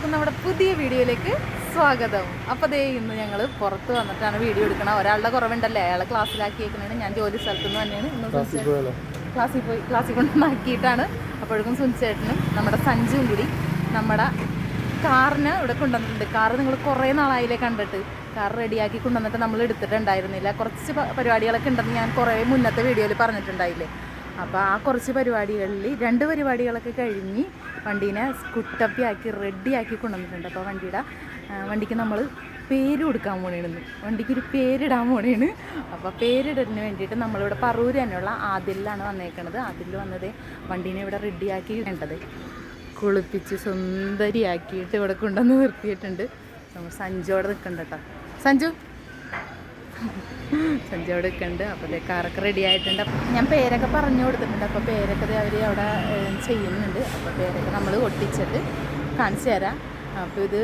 എല്ലാവർക്കും നമ്മുടെ പുതിയ വീഡിയോയിലേക്ക് സ്വാഗതം. അപ്പോൾ ദേ ഇന്ന് ഞങ്ങൾ പുറത്ത് വന്നിട്ടാണ് വീഡിയോ എടുക്കണം ഒരാളുടെ കുറവുണ്ടല്ലേ? അയാളെ ക്ലാസ്സിലാക്കിയേക്കുന്നതാണ് ഞാൻ ജോലി സ്ഥലത്ത് നിന്ന് തന്നെയാണ്. ഇന്ന് ക്ലാസ്സിൽ പോയി ക്ലാസ്സിൽ കൊണ്ടുവന്നാക്കിയിട്ടാണ് അപ്പോഴേക്കും സുനിച്ചേട്ടനും നമ്മുടെ സഞ്ജുവും കൂടി നമ്മുടെ കാറിന് ഇവിടെ കൊണ്ടുവന്നിട്ടുണ്ട്. കാറ് നിങ്ങൾ കുറേ നാളായില്ലേ കണ്ടിട്ട്? കാർ റെഡിയാക്കി കൊണ്ടുവന്നിട്ട് നമ്മൾ എടുത്തിട്ടുണ്ടായിരുന്നില്ല. കുറച്ച് പരിപാടികളൊക്കെ ഉണ്ടെന്ന് ഞാൻ കുറേ മുന്നത്തെ വീഡിയോയിൽ പറഞ്ഞിട്ടുണ്ടായില്ലേ? അപ്പോൾ ആ കുറച്ച് പരിപാടികളിൽ രണ്ട് പരിപാടികളൊക്കെ കഴിഞ്ഞ് വണ്ടീനെ കുട്ടപ്പിയാക്കി റെഡിയാക്കി കൊണ്ടുവന്നിട്ടുണ്ട്. അപ്പോൾ വണ്ടിയുടെ വണ്ടിക്ക് നമ്മൾ പേര് കൊടുക്കാൻ പോണേണ് വണ്ടിക്ക് ഒരു പേരിടാൻ പോണേണ്. അപ്പോൾ പേരിടലിന് വേണ്ടിയിട്ട് നമ്മളിവിടെ പറൂര് തന്നെയുള്ള ആദിലാണ് വന്നേക്കണത്. ആദിൽ വന്നത് വണ്ടീനെ ഇവിടെ റെഡിയാക്കി വേണ്ടത് കുളിപ്പിച്ച് സുന്ദരിയാക്കിയിട്ട് ഇവിടെ കൊണ്ടുവന്ന് നിർത്തിയിട്ടുണ്ട്. നമ്മൾ സഞ്ജോടെ നിൽക്കണ്ട കേട്ടോ. സഞ്ജു? സഞ്ജു അവിടെ നിൽക്കുന്നുണ്ട്. അപ്പോൾ കാറൊക്കെ റെഡി ആയിട്ടുണ്ട്. ഞാൻ പേരൊക്കെ പറഞ്ഞു കൊടുത്തിട്ടുണ്ട്. അപ്പോൾ പേരൊക്കെ അവർ അവിടെ ചെയ്യുന്നുണ്ട്. അപ്പോൾ പേരൊക്കെ നമ്മൾ ഒട്ടിച്ചിട്ട് കാണിച്ചു തരാം. അപ്പോൾ ഇത്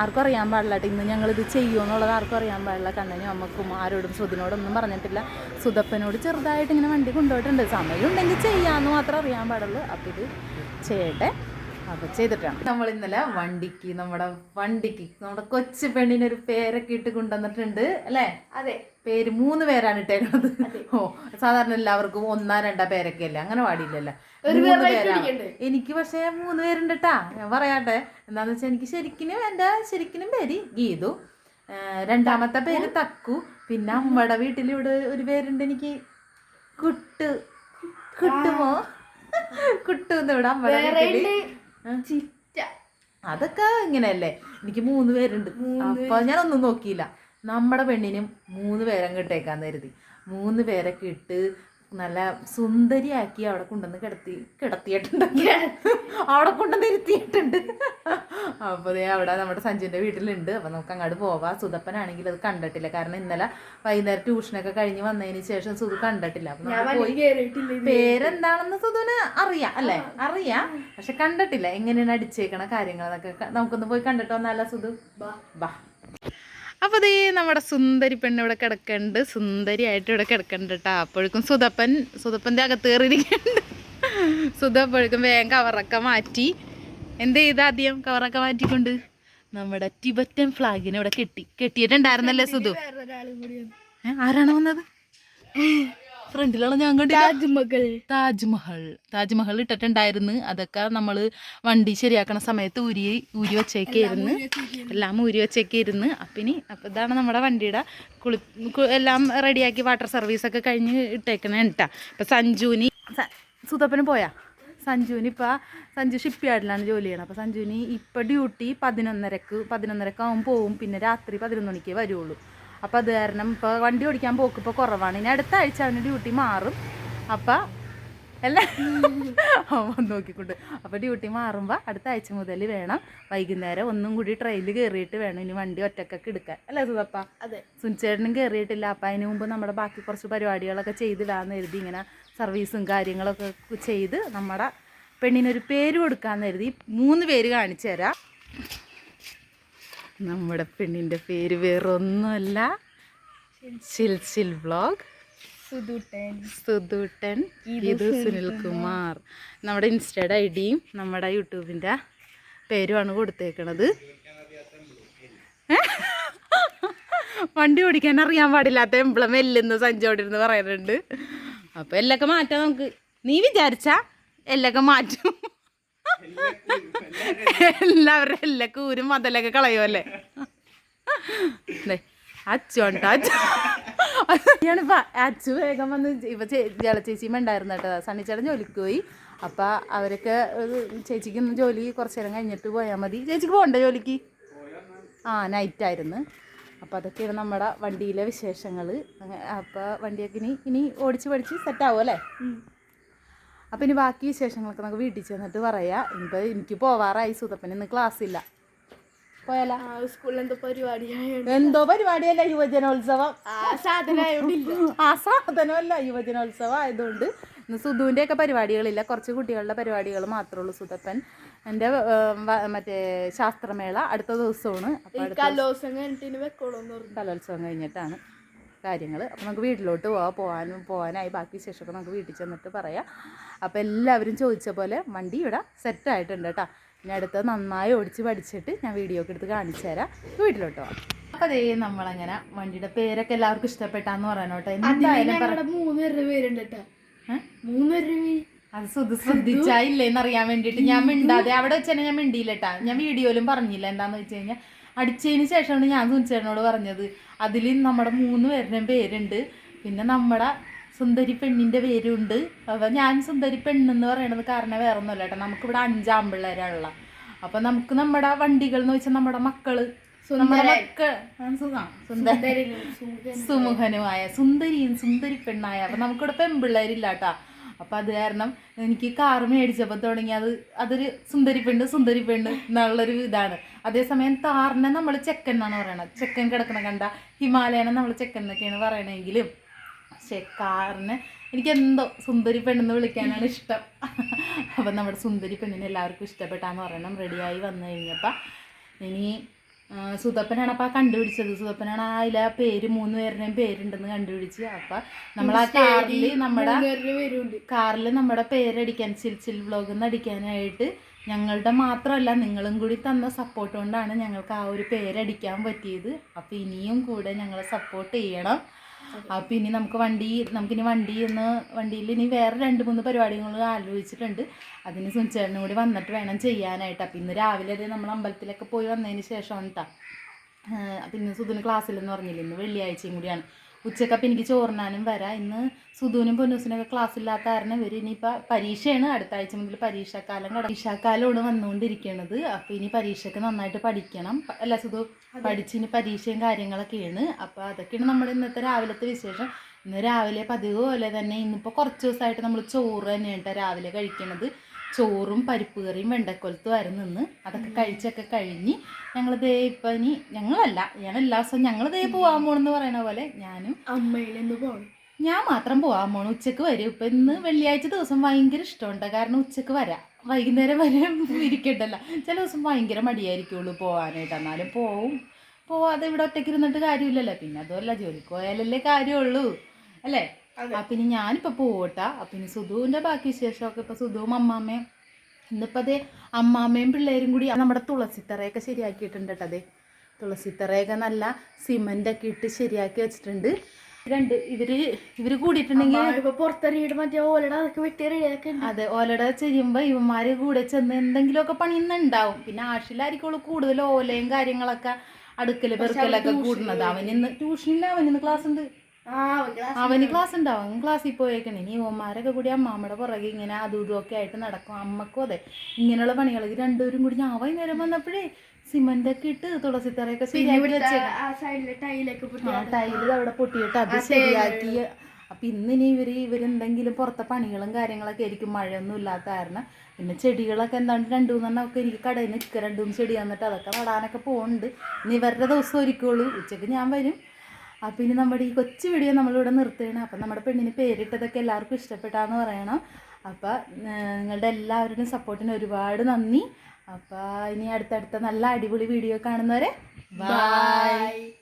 ആർക്കും അറിയാൻ പാടില്ല കേട്ടോ. ഇന്ന് ഞങ്ങളിത് ചെയ്യുമെന്നുള്ളത് ആർക്കും അറിയാൻ പാടില്ല. കണ്ണനും അമ്മക്കും ആരോടും സുധിനോടൊന്നും പറഞ്ഞിട്ടില്ല. സുധപ്പനോട് ചെറുതായിട്ട് ഇങ്ങനെ വണ്ടി കൊണ്ടുപോയിട്ടുണ്ട്. സമയം ഉണ്ടെങ്കിൽ ചെയ്യാമെന്ന് മാത്രം അറിയാൻ പാടുള്ളൂ. അപ്പോൾ ഇത് ചെയ്യട്ടെ. അപ്പോൾ ചെയ്തിട്ടാണ്. നമ്മൾ ഇന്നലെ വണ്ടിക്ക് നമ്മുടെ വണ്ടിക്ക് നമ്മുടെ കൊച്ചു പെണ്ണിന് ഒരു പേരൊക്കെ ഇട്ട് കൊണ്ടുവന്നിട്ടുണ്ട് അല്ലേ? അതെ. പേര് മൂന്ന് പേരാണ് ഇട്ടേക്കുന്നത് ഓ സാധാരണ എല്ലാവർക്കും ഒന്നാ രണ്ടാ പേരൊക്കെ അല്ലേ? അങ്ങനെ പാടിയില്ലല്ലോ മൂന്ന് പേരാണ്. എനിക്ക് പക്ഷേ മൂന്ന് പേരുണ്ട് കേട്ടാ ഞാൻ പറയാട്ടെ. എന്താന്ന് വെച്ചാൽ എനിക്ക് ശരിക്കും എന്റെ ശരിക്കും പേര് ഗീതു. രണ്ടാമത്തെ പേര് തക്കു. പിന്നെ അമ്മയുടെ വീട്ടിൽ ഇവിടെ ഒരു പേരുണ്ട് എനിക്ക് കുട്ടു. കുട്ടുമോ? കുട്ടു എന്ന് ഇവിടെ അമ്മയുടെ ഉണ്ട് ചിറ്റ. അതൊക്കെ ഇങ്ങനെയല്ലേ? എനിക്ക് മൂന്ന് പേരുണ്ട്. അപ്പൊ ഞാൻ ഒന്നും നോക്കിയില്ല. നമ്മുടെ പെണ്ണിനും മൂന്ന് പേരെ കിട്ടേക്കാന്ന് കരുതി. മൂന്ന് പേരൊക്കെ ഇട്ട് നല്ല സുന്ദരിയാക്കി അവിടെ കൊണ്ടുവന്ന് കിടത്തി കിടത്തിയിട്ടുണ്ട് അവിടെ കൊണ്ടുവന്ന് ഇരുത്തിയിട്ടുണ്ട് അപ്പോൾ ദേ അവിടെ നമ്മുടെ സഞ്ജുവിന്റെ വീട്ടിലുണ്ട്. അപ്പോൾ നമുക്ക് അങ്ങോട്ട് പോവാം. സുതപ്പനാണെങ്കിൽ അത് കണ്ടിട്ടില്ല. കാരണം ഇന്നലെ വൈകുന്നേരം ട്യൂഷനൊക്കെ കഴിഞ്ഞ് വന്നതിന് ശേഷം സുധു കണ്ടിട്ടില്ല. പോയി. പേരെന്താണെന്ന് സുധുവിന് അറിയാം അല്ലേ? അറിയാം. പക്ഷെ കണ്ടിട്ടില്ല. എങ്ങനെയാണ് അടിച്ചേക്കണ കാര്യങ്ങളൊക്കെ നമുക്കൊന്ന് പോയി കണ്ടിട്ട് വന്നാലോ സുധു ബാ. അപ്പോൾ ദേ നമ്മുടെ സുന്ദരി പെണ്ണ് ഇവിടെ കിടക്കുന്നുണ്ട് സുന്ദരിയായിട്ട് ഇവിടെ കിടക്കുന്നുണ്ട് കേട്ടോ അപ്പോഴേക്കും സുതപ്പൻ സുതപ്പന്റെ അകത്ത് കയറിയിരിക്കുന്നുണ്ട് സുധ അപ്പോഴേക്കും വേഗം കവറൊക്കെ മാറ്റി. എന്ത് ചെയ്ത് ആദ്യം? കവറൊക്കെ മാറ്റിക്കൊണ്ട്? നമ്മുടെ ടിബറ്റൻ ഫ്ലാഗിനെ ഇവിടെ കെട്ടി. കെട്ടിയിട്ടുണ്ടായിരുന്നല്ലേ സുധു. ആരാണ് വന്നത്? ഫ്രണ്ടിലുള്ള ഞാൻ കണ്ടത് താജ്മഹൽ. താജ്മഹൽ. താജ്മഹൽ ഇട്ടിട്ടുണ്ടായിരുന്നു. അതൊക്കെ നമ്മൾ വണ്ടി ശരിയാക്കണ സമയത്ത് ഊരി ഊരി വെച്ചേക്കായിരുന്നു. എല്ലാം ഊരി വെച്ചേക്കായിരുന്നു. അപ്പൊ ഇനി അപ്പം ഇതാണ് നമ്മുടെ വണ്ടിയുടെ കുളി എല്ലാം റെഡിയാക്കി വാട്ടർ സർവീസൊക്കെ കഴിഞ്ഞ് ഇട്ടേക്കണ കേട്ടാ അപ്പൊ സഞ്ജുവിനി സുതപ്പന് പോയാ? സഞ്ജുവിന് ഇപ്പൊ സഞ്ജു ഷിപ്പ് യാർഡിലാണ് ജോലി ചെയ്യണം. അപ്പോൾ സഞ്ജുവിന് ഇപ്പൊ ഡ്യൂട്ടി പതിനൊന്നരക്ക് പതിനൊന്നരക്കാവും പോവും. പിന്നെ രാത്രി പതിനൊന്ന് മണിക്കേ വരുള്ളൂ അപ്പോൾ അത് കാരണം ഇപ്പോൾ വണ്ടി ഓടിക്കാൻ പോക്ക് ഇപ്പോൾ കുറവാണ്. ഇനി അടുത്ത ആഴ്ച അവന് ഡ്യൂട്ടി മാറും. അപ്പം അല്ല അവൻ നോക്കിക്കൊണ്ട്. അപ്പോൾ ഡ്യൂട്ടി മാറുമ്പോൾ അടുത്ത ആഴ്ച മുതൽ വേണം വൈകുന്നേരം ഒന്നും കൂടി ട്രെയിനിൽ കയറിയിട്ട് വേണം ഇനി വണ്ടി ഒറ്റക്കൊക്കെ എടുക്കാൻ. അല്ലേ സുതപ്പ? അതെ. സുനിച്ചേട്ടനും കയറിയിട്ടില്ല അപ്പം അതിന് മുമ്പ് നമ്മുടെ ബാക്കി കുറച്ച് പരിപാടികളൊക്കെ ചെയ്തിടാന്ന് കരുതി ഇങ്ങനെ സർവീസും കാര്യങ്ങളൊക്കെ ചെയ്ത് നമ്മുടെ പെണ്ണിനൊരു പേര് കൊടുക്കാമെന്ന് കരുതി. മൂന്ന് പേര് കാണിച്ചു തരാം. നമ്മുടെ പെണ്ണിന്റെ പേര് വേറൊന്നുമല്ല. സിൽസിൽ വ്ളോഗ് സുധുട്ടൻ. സുധുട്ടൻ. ഇത് സുനിൽകുമാർ. നമ്മുടെ ഇൻസ്റ്റയുടെ ഐ ഡിയും നമ്മുടെ യൂട്യൂബിന്റെ പേരുമാണ് കൊടുത്തേക്കണത്. വണ്ടി ഓടിക്കാൻ അറിയാൻ പാടില്ലാത്ത എംപ്ലം എല്ലെന്ന് സഞ്ചോടിരുന്ന് പറയുന്നുണ്ട്. അപ്പോൾ എല്ലൊക്കെ മാറ്റാം നമുക്ക്. നീ വിചാരിച്ച എല്ലൊക്കെ മാറ്റും. എല്ലാവരും എല്ലാ കൂരും മതലൊക്കെ കളയുമല്ലേ അച്ചു വേഗം വന്ന് ഇപ്പൊ ജല ചേച്ചിയും ഉണ്ടായിരുന്നു കേട്ടോ. സണ്ണിച്ചേട്ടൻ ജോലിക്ക് പോയി. അപ്പൊ അവരൊക്കെ ഒരു ചേച്ചിക്ക് ഇന്ന് ജോലി കുറച്ചു നേരം കഴിഞ്ഞിട്ട് പോയാൽ മതി. ചേച്ചിക്ക് പോകണ്ടേ ജോലിക്ക്? ആ നൈറ്റ് ആയിരുന്നു. അപ്പോൾ അതൊക്കെയാണ് നമ്മുടെ വണ്ടിയിലെ വിശേഷങ്ങൾ അപ്പോൾ വണ്ടിയൊക്കെ ഇനി ഇനി ഓടിച്ച് പഠിച്ച് സെറ്റാവും അല്ലേ? അപ്പോൾ ഇനി ബാക്കി വിശേഷങ്ങളൊക്കെ നമുക്ക് വീട്ടിൽ ചെന്നിട്ട് പറയാം. ഇനിയിപ്പോൾ എനിക്ക് പോവാറായി. സുതപ്പന് ഇന്ന് ക്ലാസ് ഇല്ല. പോയാലോ? ആ സ്കൂളിൽ എന്തോ പരിപാടിയല്ല യുവജനോത്സവം? ആ സാധനമല്ല യുവജനോത്സവം ആയതുകൊണ്ട് ഇന്ന് സുധുവിന്റെ ഒക്കെ പരിപാടികളില്ല. കുറച്ച് കുട്ടികളുടെ പരിപാടികൾ മാത്രമേ ഉള്ളൂ സുതപ്പൻ. എന്റെ മറ്റേ ശാസ്ത്രമേള അടുത്ത ദിവസമാണ്. കഴിഞ്ഞിട്ട് കലോത്സവം കഴിഞ്ഞിട്ടാണ്. കാര്യങ്ങൾ അപ്പോൾ നമുക്ക് വീട്ടിലോട്ട് പോവാം. പോകാനും പോകാനായി ബാക്കി ശേഷമൊക്കെ നമുക്ക് വീട്ടിൽ ചെന്നിട്ട് പറയാം. അപ്പോൾ എല്ലാവരും ചോദിച്ച പോലെ വണ്ടി ഇവിടെ സെറ്റായിട്ടുണ്ട് കേട്ടോ ഞാൻ അടുത്ത് നന്നായി ഓടിച്ച് പഠിച്ചിട്ട് ഞാൻ വീഡിയോ ഒക്കെ എടുത്ത് കാണിച്ചു തരാം. വീട്ടിലോട്ട് പോകാം അപ്പോൾ അതേ നമ്മളങ്ങനെ വണ്ടിയുടെ പേരൊക്കെ എല്ലാവർക്കും ഇഷ്ടപ്പെട്ടാന്ന് പറയണോട്ടെ എന്തായാലും പറ. ഞങ്ങളുടെ മൂന്ന് പേരുടെ പേരുണ്ട് കേട്ടാ ഏ? മൂന്ന് പേരുടെ പേര് അത് ശ്രദ്ധ ശ്രദ്ധിച്ചാ ഇല്ലേന്ന് അറിയാൻ വേണ്ടിട്ട് ഞാൻ മിണ്ടാതെ അവിടെ വെച്ചാൽ ഞാൻ മിണ്ടിയില്ലട്ടാ ഞാൻ വീഡിയോയിലും പറഞ്ഞില്ല എന്താന്ന് വെച്ച് കഴിഞ്ഞാൽ അടിച്ചതിന് ശേഷമാണ് ഞാൻ സുനിച്ചേട്ടനോട് പറഞ്ഞത്. അതിൽ നമ്മുടെ മൂന്ന് പേരുടെയും പേരുണ്ട്. പിന്നെ നമ്മുടെ സുന്ദരി പെണ്ണിന്റെ പേരുണ്ട്. അപ്പോൾ ഞാൻ സുന്ദരി പെണ്ണെന്ന് പറയണത് കാരണം വേറെ ഒന്നുമല്ല കേട്ടോ. നമുക്കിവിടെ അഞ്ചാമ്പിള്ളേരാണുള്ള അപ്പോൾ നമുക്ക് നമ്മുടെ വണ്ടികൾ എന്ന് വെച്ചാൽ നമ്മുടെ മക്കൾ. സുമുഖനുമായ സുന്ദരിയും സുന്ദരി പെണ്ണായ അപ്പം നമുക്കിവിടെ പെൺപിള്ളേരില്ല കേട്ടാ. അപ്പം അത് കാരണം എനിക്ക് കാർ മേടിച്ചപ്പോൾ തുടങ്ങി. അത് അതൊരു സുന്ദരി പെണ്ണ് സുന്ദരി പെണ്ണ് എന്നുള്ളൊരു ഇതാണ്. അതേസമയം താറിനെ നമ്മൾ ചെക്കൻ എന്നാണ് പറയണത്. ചെക്കൻ കിടക്കണ കണ്ട ഹിമാലയനെ നമ്മൾ ചെക്കൻ എന്നൊക്കെയാണ് പറയണമെങ്കിലും പക്ഷെ കാറിന് എനിക്ക് എന്തോ സുന്ദരി പെണ്ണെന്ന് വിളിക്കാനാണ് ഇഷ്ടം. അപ്പം നമ്മുടെ സുന്ദരി പെണ്ണിനെ എല്ലാവർക്കും ഇഷ്ടപ്പെട്ടാന്ന് പറയണം. റെഡിയായി വന്നു കഴിഞ്ഞപ്പോൾ ഇനി ആ, അപ്പോൾ ആ കണ്ടുപിടിച്ചത്. സുതപ്പനാണ് ആ ഇല്ല പേര് മൂന്ന് പേരുടെയും പേരുണ്ടെന്ന് കണ്ടുപിടിച്ച്. അപ്പം നമ്മൾ ആ കാറിൽ നമ്മുടെ കാറിൽ നമ്മുടെ പേരടിക്കാൻ ചിൽ ചിൽ വ്ലോഗ് എന്ന് അടിക്കാനായിട്ട് ഞങ്ങളുടെ മാത്രമല്ല നിങ്ങളും കൂടി തന്ന സപ്പോർട്ട് കൊണ്ടാണ് ഞങ്ങൾക്ക് ആ ഒരു പേരടിക്കാൻ പറ്റിയത്. അപ്പോൾ ഇനിയും കൂടെ ഞങ്ങളെ സപ്പോർട്ട് ചെയ്യണം. അപ്പോൾ ഇനി നമുക്ക് വണ്ടി നമുക്കിനി വണ്ടി എന്ന് വണ്ടിയിൽ ഇനി വേറെ രണ്ട് മൂന്ന് പരിപാടികൾ ആലോചിച്ചിട്ടുണ്ട്. അതിന് സുനിച്ചേട്ടനും കൂടി വന്നിട്ട് വേണം ചെയ്യാനായിട്ട്. അപ്പം ഇന്ന് രാവിലെ നമ്മൾ അമ്പലത്തിലൊക്കെ പോയി വന്നതിന് ശേഷമാണ് കേട്ടോ അപ്പം ഇന്ന് സുധുന് ക്ലാസ്സിലെന്ന് പറഞ്ഞില്ല? ഇന്ന് വെള്ളിയാഴ്ചയും കൂടിയാണ്. ഉച്ചക്കപ്പം എനിക്ക് ചോറിനാനും വരാം. ഇന്ന് സുധുവിനും പൊന്നൂസിനൊക്കെ ക്ലാസ് ഇല്ലാത്ത കാരണം ഇവർ ഇനിയിപ്പോൾ പരീക്ഷയാണ് അടുത്ത ആഴ്ച മുതൽ പരീക്ഷാക്കാലം കട പരീക്ഷാക്കാലമാണ് വന്നുകൊണ്ടിരിക്കുന്നത് അപ്പോൾ ഇനി പരീക്ഷയ്ക്ക് നന്നായിട്ട് പഠിക്കണം. അല്ല സുധു പഠിച്ച് ഇനി പരീക്ഷയും കാര്യങ്ങളൊക്കെയാണ്. അപ്പോൾ അതൊക്കെയാണ് നമ്മുടെ ഇന്നത്തെ രാവിലത്തെ വിശേഷം. ഇന്ന് രാവിലെ പതിവ് പോലെ തന്നെ ഇന്നിപ്പോൾ കുറച്ച് ദിവസമായിട്ട് നമ്മൾ ചോറ് തന്നെയാണ് കേട്ടോ രാവിലെ കഴിക്കണത്. ചോറും പരിപ്പ് കറിയും വെണ്ടക്കൊലത്തും ആയിരുന്നു ഇന്ന്. അതൊക്കെ കഴിച്ചൊക്കെ കഴിഞ്ഞ് ഞങ്ങൾ ദേ ഇപ്പം ഇനി ഞങ്ങളല്ല ഞാൻ എല്ലാ ദിവസവും ഞങ്ങൾ ദേ പോകാൻ പോണെന്ന് പറയണ പോലെ ഞാനും അമ്മയിലെന്ന് പോകണം ഞാൻ മാത്രം പോകാൻ പോണു. ഉച്ചയ്ക്ക് വരും. ഇപ്പൊ ഇന്ന് വെള്ളിയാഴ്ച ദിവസം ഭയങ്കര ഇഷ്ടമുണ്ട്. കാരണം ഉച്ചയ്ക്ക് വരാം. വൈകുന്നേരം വരെ ഇരിക്കട്ടല്ല ചില ദിവസം ഭയങ്കര മടിയായിരിക്കുള്ളൂ പോകാനായിട്ട് എന്നാലും പോവും. പോവാതെ ഇവിടെ ഒറ്റയ്ക്ക് ഇരുന്നിട്ട് കാര്യമില്ലല്ലോ. പിന്നെ അതുമല്ല ജോലിക്ക് പോയാലല്ലേ കാര്യമുള്ളൂ. അല്ലേ? പിന്നെ ഞാനിപ്പോൾ പോവട്ടാ. ആ പിന്നെ സുധുവിന്റെ ബാക്കി വിശേഷമൊക്കെ ഇപ്പോൾ സുധുവും അമ്മാമ്മയും ഇന്നിപ്പോൾ അതേ അമ്മാമ്മയും പിള്ളേരും കൂടി നമ്മുടെ തുളസിത്തറയൊക്കെ ശരിയാക്കിയിട്ടുണ്ട് കേട്ടോ അതെ തുളസിത്തറയൊക്കെ നല്ല സിമന്റൊക്കെ ഇട്ട് ശരിയാക്കി വെച്ചിട്ടുണ്ട്. രണ്ട് ഇവർ ഇവർ കൂടിയിട്ടുണ്ടെങ്കിൽ പുറത്തെറിയിട്ട് മറ്റേ ഓലട അതൊക്കെ വെട്ടി റെഡിയാക്കി അതെ ഓലട ചെയ്യുമ്പോൾ ഇവന്മാര് കൂടെ ചെന്ന് എന്തെങ്കിലുമൊക്കെ പണി ഇന്ന് ഉണ്ടാവും പിന്നെ ആഷിലായിരിക്കുള്ളൂ കൂടുതൽ ഓലയും കാര്യങ്ങളൊക്കെ അടുക്കൽ പെറുക്കലൊക്കെ കൂടുന്നത്. അവനിന്ന് ട്യൂഷനിൽ അവൻ ക്ലാസ് ഉണ്ട്. അവന് ക്ലാസ് ഉണ്ടാവും അവൻ ക്ലാസ്സിൽ പോയേക്കണേ. ഇനി ഓമാരൊക്കെ കൂടി അമ്മാമ്മയുടെ പുറകെ ഇങ്ങനെ അതും ഇതും ഒക്കെ ആയിട്ട് നടക്കും. അമ്മക്കും അതെ. ഇങ്ങനെയുള്ള പണികൾ രണ്ടുപേരും കൂടി ഞാൻ നേരം വന്നപ്പോഴേ സിമന്റ് ഒക്കെ ഇട്ട് തുളസി തറയൊക്കെ ആ ടൈൽ അവിടെ പൊട്ടിയിട്ട് അത് ശരിയാക്കി. അപ്പൊ ഇനി ഇവർ ഇവരെന്തെങ്കിലും പുറത്തെ പണികളും കാര്യങ്ങളൊക്കെ ആയിരിക്കും. മഴയൊന്നും ഇല്ലാത്ത കാരണം. പിന്നെ ചെടികളൊക്കെ എന്താണ്ട് രണ്ടു മൂന്നെണ്ണം ഒക്കെ എനിക്ക് കടയിൽ നിന്ന് നിൽക്കുക രണ്ടു മൂന്ന് ചെടി വന്നിട്ട് അതൊക്കെ നടാനൊക്കെ പോകുന്നുണ്ട് ഇനി ഇവരുടെ ദിവസം ഒരുക്കുള്ളൂ. ഉച്ചയ്ക്ക് ഞാൻ വരും. അപ്പം ഇനി നമ്മുടെ ഈ കൊച്ചു വീഡിയോ നമ്മളിവിടെ നിർത്തുകയാണ്. അപ്പം നമ്മുടെ പെണ്ണിന് പേരിട്ടതൊക്കെ എല്ലാവർക്കും ഇഷ്ടപ്പെട്ടാന്ന് പറയണം. അപ്പം നിങ്ങളുടെ എല്ലാവരുടെയും സപ്പോർട്ടിന് ഒരുപാട് നന്ദി. അപ്പം ഇനി അടുത്തടുത്ത നല്ല അടിപൊളി വീഡിയോ കാണുന്നവരെ ബായ് ബൈ